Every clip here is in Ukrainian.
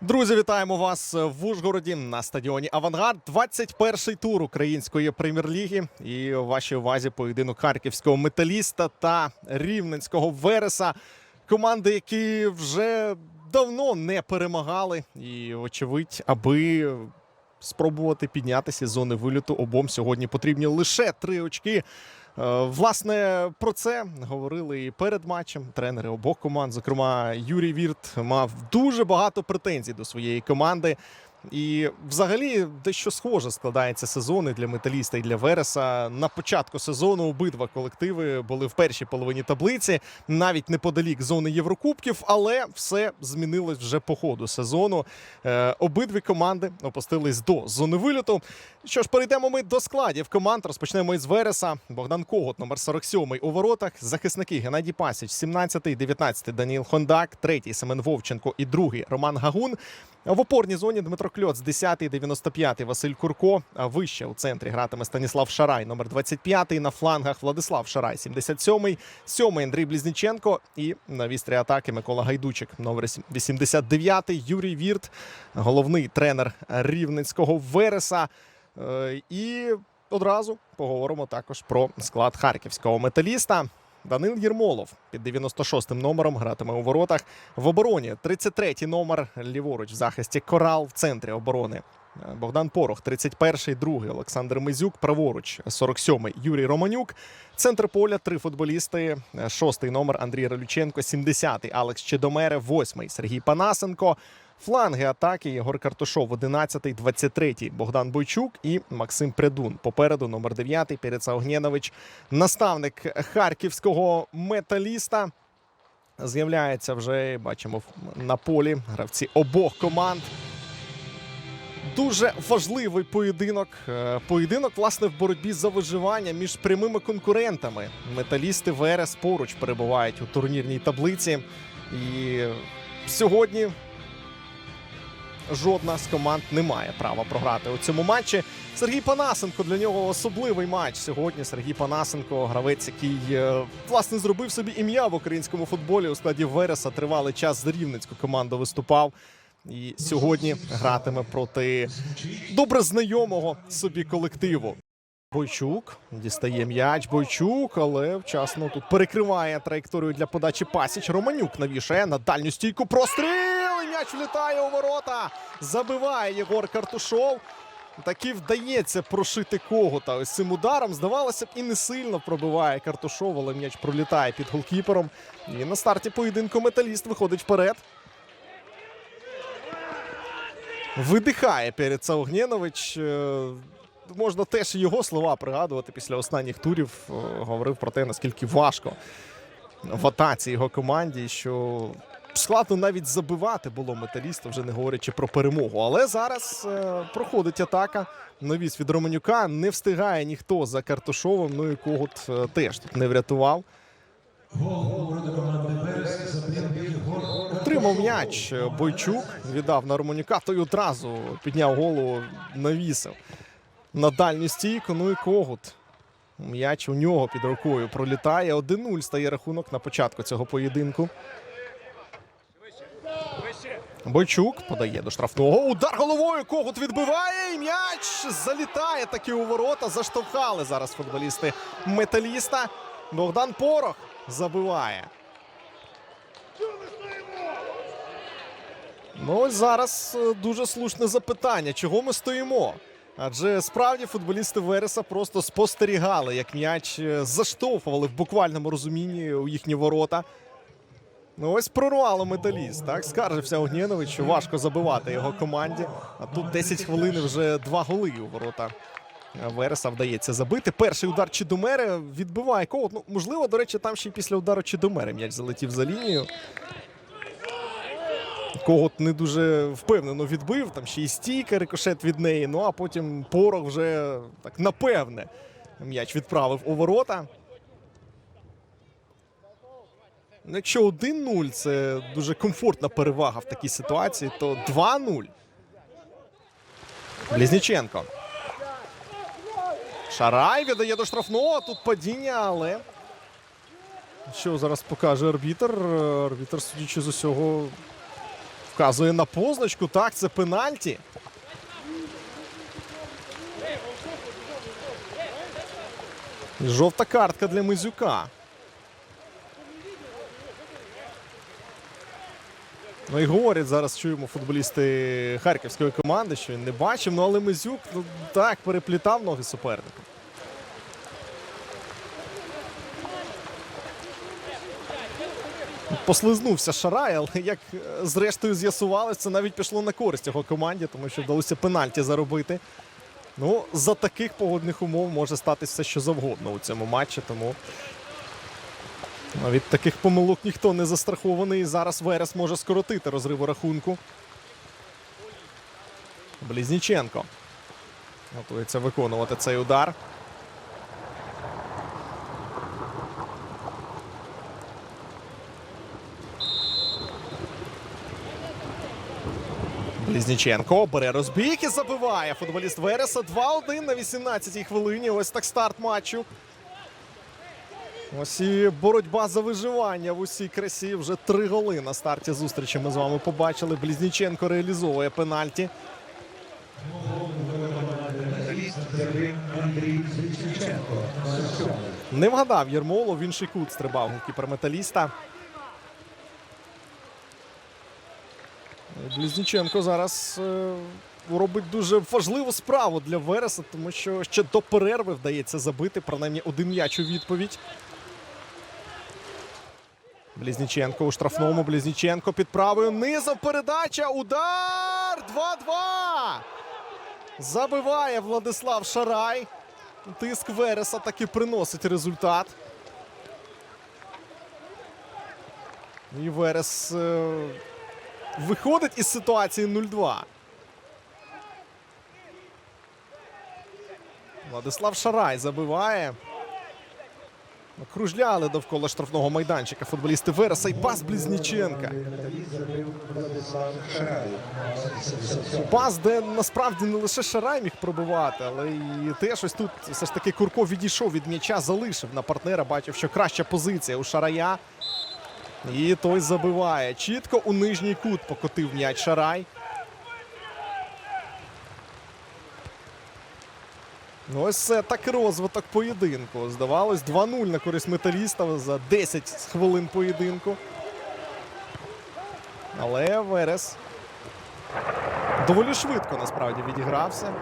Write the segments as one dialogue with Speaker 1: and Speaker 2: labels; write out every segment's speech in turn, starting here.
Speaker 1: Друзі, вітаємо вас в Ужгороді на стадіоні Авангард. 21-й тур української прем'єр-ліги. І у вашій увазі поєдинок харківського металіста та рівненського Вереса. Команди, які вже давно не перемагали. І, очевидь, аби спробувати піднятися з зони виліту, обом сьогодні потрібні лише три очки. Е, Власне, про це говорили і перед матчем тренери обох команд. Зокрема, Юрій Вірт мав дуже багато претензій до своєї команди. І взагалі дещо схоже складається сезон і для металіста і для Вереса. На початку сезону обидва колективи були в першій половині таблиці, навіть неподалік зони Єврокубків, але все змінилось вже по ходу сезону. Е, обидві команди опустились до зони виліту. Що ж, перейдемо ми до складів команд. Розпочнемо із Вереса. Богдан Когут, номер 47 у воротах. Захисники Геннадій Пасіч, 17-й, 19-й Даніл Хондак, третій Семен Вовченко і другий Роман Гагун. В опорній зоні Дмитро Кльоц, 10-й, 95-й Василь Курко. А вище у центрі гратиме Станіслав Шарай, номер 25-й. На флангах Владислав Шарай, 77-й, 7-й Андрій Близніченко. І на вістрі атаки Микола Гайдучик, номер 89-й Юрій Вірт, головний тренер Рівненського Вереса. Е, І одразу поговоримо також про склад харківського металіста. Данил Єрмолов під 96-м номером гратиме у воротах. В обороні 33-й номер ліворуч в захисті Корал в центрі оборони. Богдан Порох, 31-й, другий Олександр Мизюк, праворуч, 47-й Юрій Романюк. Центр поля три футболісти. Шостий номер Андрій Ралюченко, 70-й Алекс Чедомере, 8-й Сергій Панасенко. Фланги атаки Єгор Картушов, 11-й, 23-й Богдан Бойчук і Максим Прядун. Попереду номер 9-й Переца Огнєнович, наставник харківського металіста. З'являється вже, бачимо, на полі гравці обох команд. Дуже важливий поєдинок. Е, Поєдинок, власне, в боротьбі за виживання між прямими конкурентами. Металісти Верес поруч перебувають у турнірній таблиці. І сьогодні жодна з команд не має права програти у цьому матчі. Сергій Панасенко для нього особливий матч сьогодні. Сергій Панасенко, гравець, який е, власне зробив собі ім'я в українському футболі у складі Вереса. Тривалий час за рівненську команду виступав. І сьогодні гратиме проти добре знайомого собі колективу. Бойчук дістає м'яч. Бойчук, але вчасно тут перекриває траєкторію для подачі Пасіч. Романюк навішає на дальню стійку. Простріл! М'яч влітає у ворота. Забиває Єгор Картушов. Таки вдається прошити когота. Ось цим ударом здавалося б і не сильно пробиває Картушов, але м'яч пролітає під голкіпером. І на старті поєдинку металіст виходить вперед. Видихає перед Саугнєнович. Е, Можна теж його слова пригадувати після останніх турів. Е, Говорив про те, наскільки важко в атаці його команді, що складно навіть забивати було металіста, вже не говорячи про перемогу. Але зараз е, проходить атака. Навіс від Романюка не встигає ніхто за Картушовим. Ну і Когут е, теж тут не врятував. Отримав м'яч е, Бойчук, віддав на Романюка, той одразу підняв голову, навісив на дальню стійку. Ну і Когут. М'яч у нього під рукою пролітає. 1-0 стає рахунок на початку цього поєдинку. Бойчук подає до штрафного. Удар головою. Когут відбиває. І м'яч залітає таки у ворота. Заштовхали зараз футболісти металіста. Богдан Порох забиває. Ну ось зараз е, дуже слушне запитання, чого ми стоїмо? Адже справді футболісти Вереса просто спостерігали, як м'яч е, заштовхували в буквальному розумінні у їхні ворота. Ну ось прорвало металіст. Так скаржився Огнєнович, що важко забивати його команді. А тут 10 хвилин вже два голи у ворота. Вереса вдається забити. Перший удар Чідомери відбиває кого. Ну, можливо, до речі, там ще й після удару Чідомери м'яч залетів за лінію. Когот не дуже впевнено відбив, там ще й стійка, рикошет від неї. Ну а потім порох вже так напевне м'яч відправив у ворота. Ну, Якщо 1-0 це дуже комфортна перевага в такій ситуації, то 2-0. Близніченко. Шарай віддає до штрафного. Тут падіння, але. Що зараз покаже арбітр? Арбітр, судячи з усього, Вказує на позначку. Так, це пенальті. Жовта картка для Мизюка. Ну і говорять зараз, чуємо футболісти харківської команди, що він не бачив. Ну але Мизюк ну, так переплітав ноги суперника. Послизнувся Шарай, але як е, зрештою з'ясувалося, це навіть пішло на користь його команді, тому що вдалося пенальті заробити. Ну, за таких погодних умов може статися все, що завгодно у цьому матчі, тому від таких помилок ніхто не застрахований. Зараз Верес може скоротити розриву рахунку. Блізніченко. Готується виконувати цей удар. Блізніченко бере розбіг і забиває. Футболіст Вереса 2-1 на 18-й хвилині. Ось так старт матчу. Ось і боротьба за виживання в усій красі. Вже три голи на старті зустрічі ми з вами побачили. Блізніченко реалізовує пенальті. Не вгадав Єрмолов, в інший кут стрибав голкіпер металіста. Блізніченко зараз е, робить дуже важливу справу для Вереса, тому що ще до перерви вдається забити принаймні один м'яч у відповідь. Блізніченко у штрафному. Блізніченко під правою низом. Передача. Удар! 2-2! Забиває Владислав Шарай. Тиск Вереса таки приносить результат. І Верес е, виходить із ситуації 0-2. Владислав Шарай забиває. Кружляли довкола штрафного майданчика футболісти Вереса і пас Близніченка. Пас, де насправді не лише Шарай міг пробивати, але і теж ось тут все ж таки Курко відійшов від м'яча, залишив на партнера, бачив, що краща позиція у Шарая. І той забиває. Чітко у нижній кут покотив м'яч Шарай. Ну, Ось це так розвиток поєдинку. Здавалось, 2-0 на користь металіста за 10 хвилин поєдинку. Але Верес доволі швидко насправді відігрався.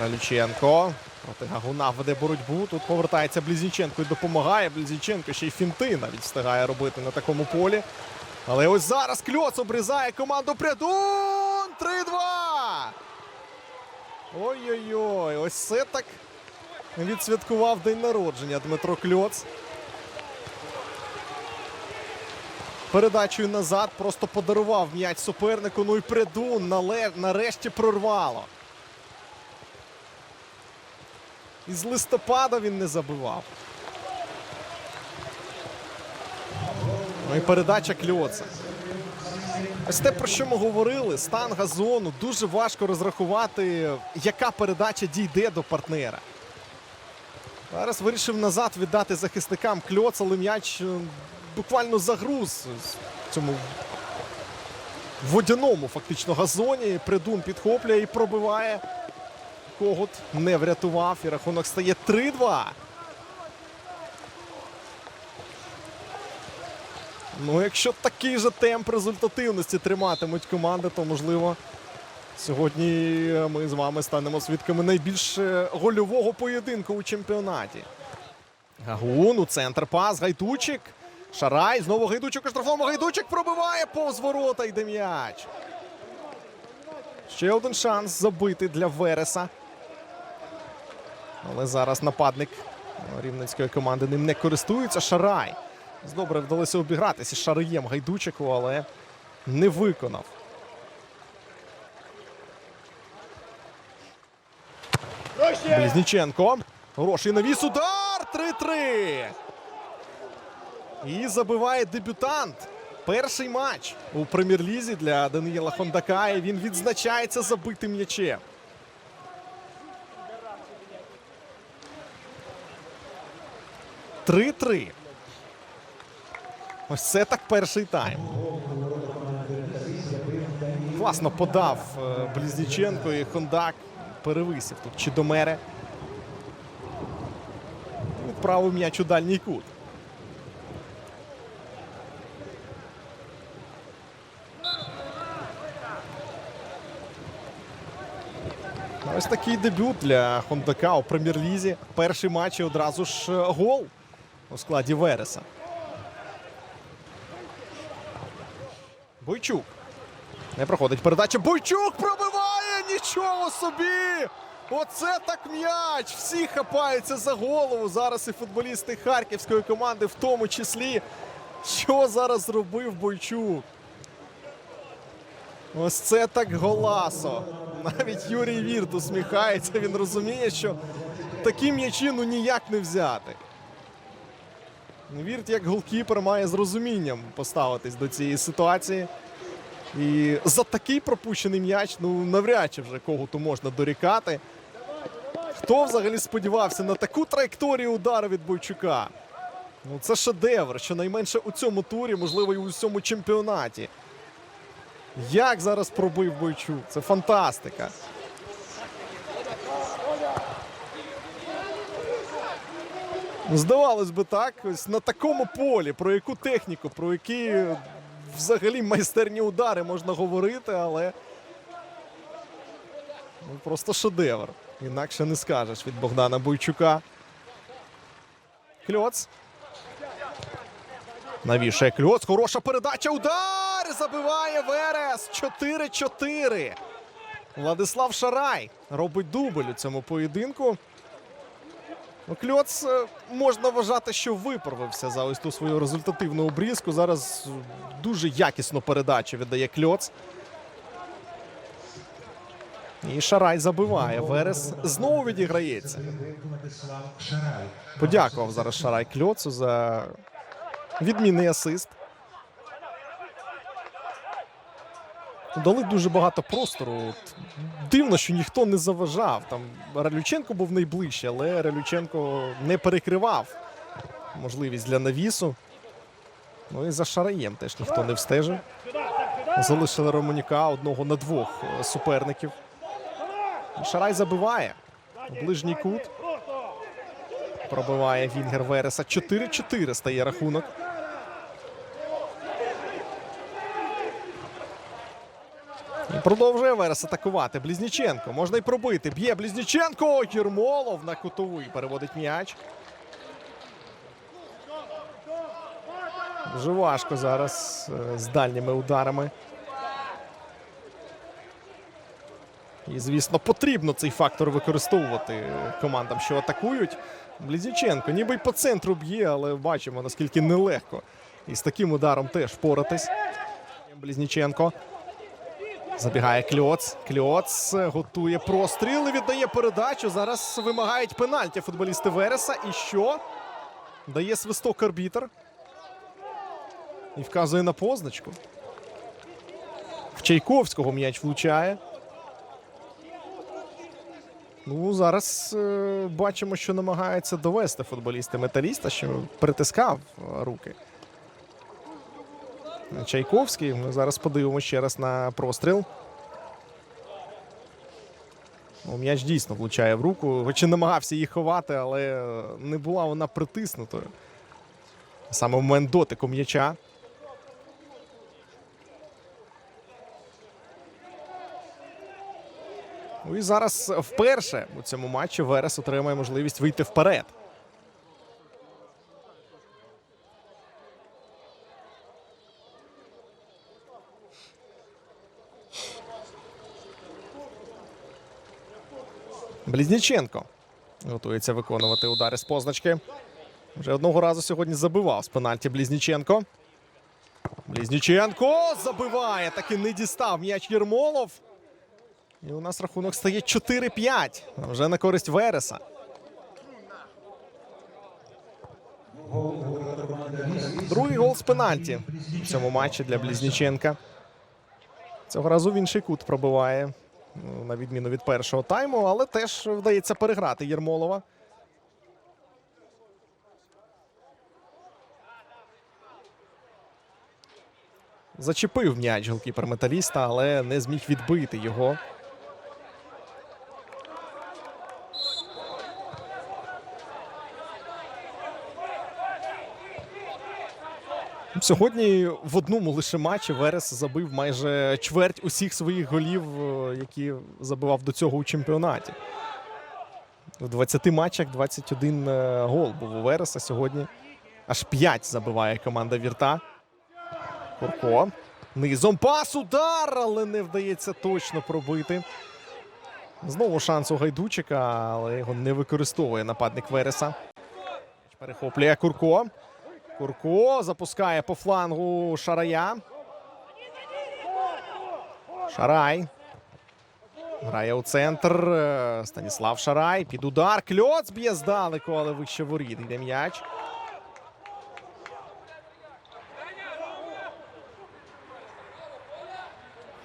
Speaker 1: Галюченко проти Гагуна веде боротьбу. Тут повертається Блізніченко і допомагає. Блізніченко ще й фінти навіть встигає робити на такому полі. Але ось зараз Кльоц обрізає команду Прядун! 3-2! Ой-ой-ой, ось це так відсвяткував день народження Дмитро Кльоц. Передачею назад просто подарував м'яч супернику. Ну і Прядун нале- нарешті прорвало. Із листопада він не забивав. Ну і передача Кльоца. Ось те, про що ми говорили, стан газону, дуже важко розрахувати, яка передача дійде до партнера. Зараз вирішив назад віддати захисникам Кльоц, але м'яч е, буквально загруз в цьому водяному фактично газоні. Придун підхоплює і пробиває. Когут не врятував. І рахунок стає 3-2. Ну, якщо такий же темп результативності триматимуть команди, то можливо сьогодні ми з вами станемо свідками найбільш е, гольового поєдинку у чемпіонаті. Гагун у центр пас. Гайдучик. Шарай. Знову Гайдучик у штрафному. Гайдучик пробиває повз ворота. Йде м'яч. Ще один шанс забити для Вереса. Але зараз нападник рівненської команди ним не користується. Шарай. Добре вдалося обігратися з Шараєм Гайдучику, але не виконав. Близніченко. Хороший навіс. Удар! 3-3. І забиває дебютант. Перший матч у прем'єр-лізі для Даниїла Хондака. І він відзначається забитим м'ячем. Три-три. Ось це так перший тайм. Класно подав е, Близніченко і Хондак перевисив тут Чідомере. Відправив м'яч у дальній кут. Ось такий дебют для Хондака у прем'єр-лізі. Перший матч і одразу ж е, гол у складі Вереса. Бойчук. Не проходить передача. Бойчук пробиває! Нічого собі! Оце так м'яч! Всі хапаються за голову. Зараз і футболісти харківської команди, в тому числі. Що зараз зробив Бойчук? Ось це так голасо. Навіть Юрій Вірт усміхається. Він розуміє, що такі м'ячі ну ніяк не взяти. Вірт, як голкіпер, має з розумінням поставитись до цієї ситуації. І за такий пропущений м'яч, ну навряд чи вже кого-то можна дорікати. Хто взагалі сподівався на таку траєкторію удару від Бойчука? Ну, це шедевр, щонайменше у цьому турі, можливо, і у всьому чемпіонаті. Як зараз пробив Бойчук? Це фантастика. Здавалось би так, ось на такому полі, про яку техніку, про які взагалі майстерні удари можна говорити, але ну, просто шедевр. Інакше не скажеш від Богдана Бойчука. Кльоц. Навішає Кльоц. Хороша передача. Удар! Забиває Верес. 4-4. Владислав Шарай робить дубль у цьому поєдинку. Ну, Кльоц е, можна вважати, що виправився за ось ту свою результативну обрізку. Зараз дуже якісну передачу віддає Кльоц. І Шарай забиває. Верес знову відіграється. Подякував зараз Шарай Кльоцу за відмінний асист. Дали дуже багато простору. От Дивно, що ніхто не заважав. Там Ралюченко був найближче, але Ралюченко не перекривав можливість для навісу. Ну і за Шараєм теж ніхто не встежив. Залишили Романюка одного на двох е, суперників. Шарай забиває. Ближній кут. Пробиває Вінгер Вереса. 4-4 стає рахунок. Продовжує Верес атакувати. Близніченко. Можна й пробити. Б'є Близніченко. Єрмолов на кутовий переводить м'яч. Дуже важко зараз е, з дальніми ударами. І, звісно, потрібно цей фактор використовувати командам, що атакують. Близніченко ніби й по центру б'є, але бачимо, наскільки нелегко. І з таким ударом теж впоратись. Близніченко. Забігає Кльоц. Кльоц готує простріл віддає передачу. Зараз вимагають пенальті футболісти Вереса. І що? Дає свисток арбітр. І вказує на позначку. В Чайковського м'яч влучає. Ну, зараз е, бачимо, що намагається довести футболісти металіста, що притискав е, руки. Чайковський. Ми зараз подивимося ще раз на простріл. Ну, м'яч дійсно влучає в руку. Хоч і намагався її ховати, але не була вона притиснутою. Саме в момент дотику м'яча. Ну і зараз вперше у цьому матчі Верес отримає можливість вийти вперед. Близніченко готується виконувати удари з позначки. Вже одного разу сьогодні забивав з пенальті Близніченко. Близніченко забиває. Таки не дістав м'яч Єрмолов. І у нас рахунок стає 4-5. Вже на користь Вереса. Другий гол з пенальті в цьому матчі для Близніченка. Цього разу в інший кут пробиває, на відміну від першого тайму, але теж вдається переграти Єрмолова. Зачепив м'яч голкіпер металіста, але не зміг відбити його. Сьогодні в одному лише матчі Верес забив майже чверть усіх своїх голів, е, які забивав до цього у чемпіонаті. В 20 матчах 21 е, гол був у Вереса. Сьогодні аж 5 забиває команда Вірта. Курко. Низом пас, удар, але не вдається точно пробити. Знову шанс у Гайдучика, але його не використовує нападник Вереса. Перехоплює Курко. Курко запускає по флангу Шарая. Шарай. Грає у центр. Е, Станіслав Шарай. Під удар. Кльоц б'є здалеку, але вище воріт. Йде м'яч.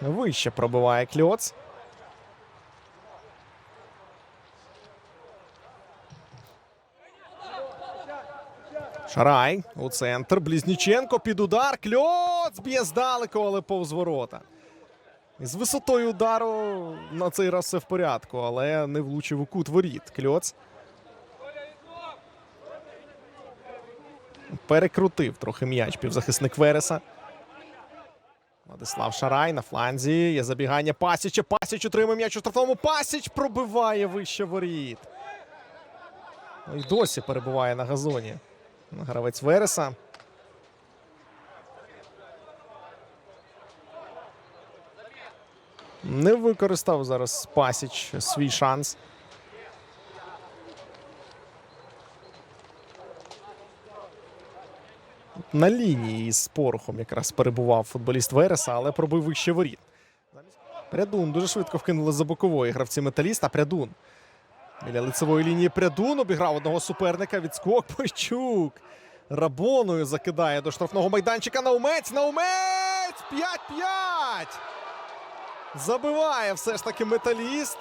Speaker 1: Вище пробиває кльоц. Шарай у центр. Близніченко під удар. Кльоц б'є здалеку, але повз ворота. З висотою удару на цей раз все в порядку, але не влучив у кут воріт. Кльоц. Перекрутив трохи м'яч півзахисник Вереса. Владислав Шарай на фланзі. Є забігання Пасіча. Пасіч отримує м'яч у штрафному. Пасіч пробиває вище воріт. Ну і досі перебуває на газоні. Гравець Вереса. Не використав зараз Пасіч свій шанс. На лінії з порохом якраз перебував футболіст Вереса, але пробив вище воріт. Прядун дуже швидко вкинули за бокової гравці металіста. Прядун. Біля лицевої лінії Прядун обіграв одного суперника. Відскок Пойчук. Рабоною закидає до штрафного майданчика. Наумець. Наумець! 5-5! Забиває все ж таки металіст.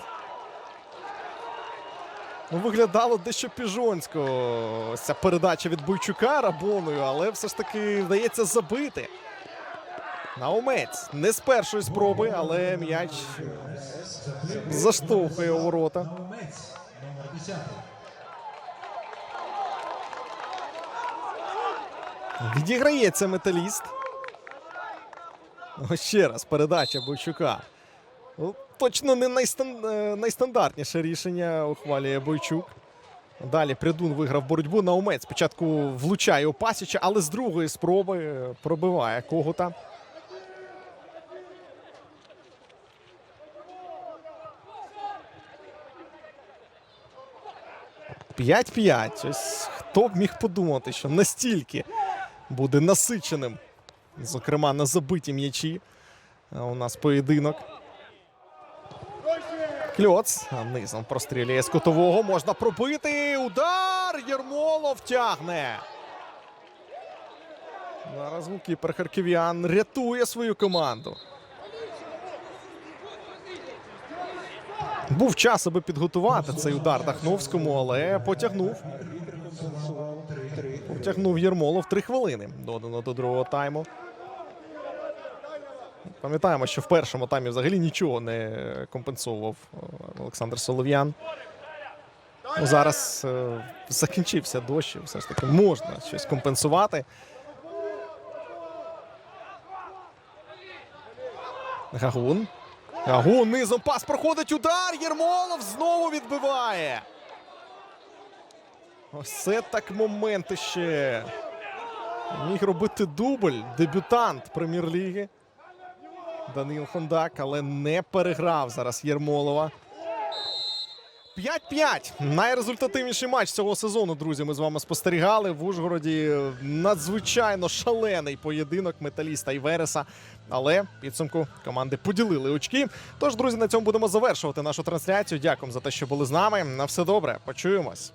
Speaker 1: Ну, виглядало дещо піжонсько. Ось ця передача від Бойчука Рабоною, але все ж таки вдається забити. Наумець не з першої спроби, але м'яч заштовхує у ворота.
Speaker 2: Номер 10.
Speaker 1: Відіграється металіст. Ось ще раз передача Бойчука. Ну, точно не найстан... е, найстандартніше рішення ухвалює Бойчук. Далі Прядун виграв боротьбу. Наумець спочатку влучає у Пасіча, але з другої спроби е, пробиває когота. П'ять-п'ять. Ось хто б міг подумати, що настільки буде насиченим, зокрема на забиті м'ячі. У нас поєдинок. Кльоц низом прострілює з кутового. Можна пробити. Удар! Єрмолов тягне. Зараз голкіпер харків'ян рятує свою команду. Був час, аби підготувати цей удар Дахновському, але потягнув. Потягнув Єрмолов три хвилини. Додано до другого тайму. Пам'ятаємо, що в першому таймі взагалі нічого не компенсовував е, Олександр Солов'ян. Ну, зараз е, закінчився дощ, все ж таки можна щось компенсувати. Гагун. Гагун низом пас проходить удар. Єрмолов знову відбиває. Ось це так моменти ще. Міг робити дубль. Дебютант прем'єр-ліги. Данил Хондак, але не переграв зараз Єрмолова. 5-5. Найрезультативніший матч цього сезону, друзі. Ми з вами спостерігали. В Ужгороді надзвичайно шалений поєдинок металіста і Вереса. Але підсумку команди поділили очки. Тож, друзі, на цьому будемо завершувати нашу трансляцію. Дякуємо за те, що були з нами. На все добре. Почуємось.